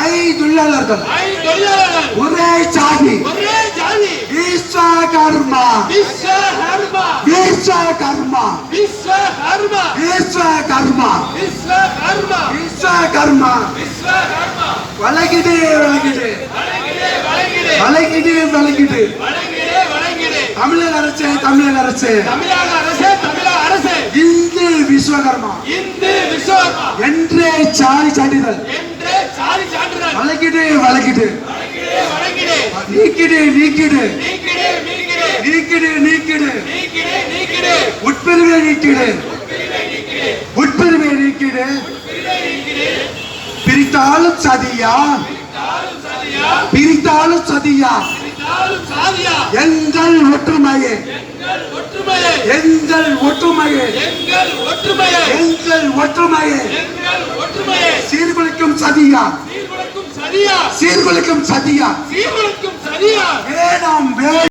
ஐந்துள்ளால் அர்த்தம் ஒரே சாதி விஸ்வகர்மா விஸ்வகர்மா விஸ்வகர்மா விஸ்வகர்மா விஸ்வகர்மா விஸ்வகர்மா வழங்கிடு வழங்கிடு வழங்கிடு வழங்கிடு தமிழக அரசு தமிழக அரசு தமிழக அரசு தமிழக அரசு இந்து விஸ்வகர்மா இந்து என்று சாரி சாட்டிதல் கணக்கிடு நீக்கிடு நீக்கிடு. நீக்கிடு நீக்கிடு. உட்பெருமை நீக்கிடு. உட்பெருமை நீக்கிடு. பிரித்தாலும் சதியா? பிரித்தாலும் சதியா? எங்கள் ஒற்றுமையே எங்கள் ஒற்றுமையே. எங்கள் ஒற்றுமையே. எங்கள் ஒற்றுமையே. சீர்குலைக்கும் சதியா? சதியா சீர்களுக்கும் சதியா சீர்களுக்கும் சதியா வேணாம்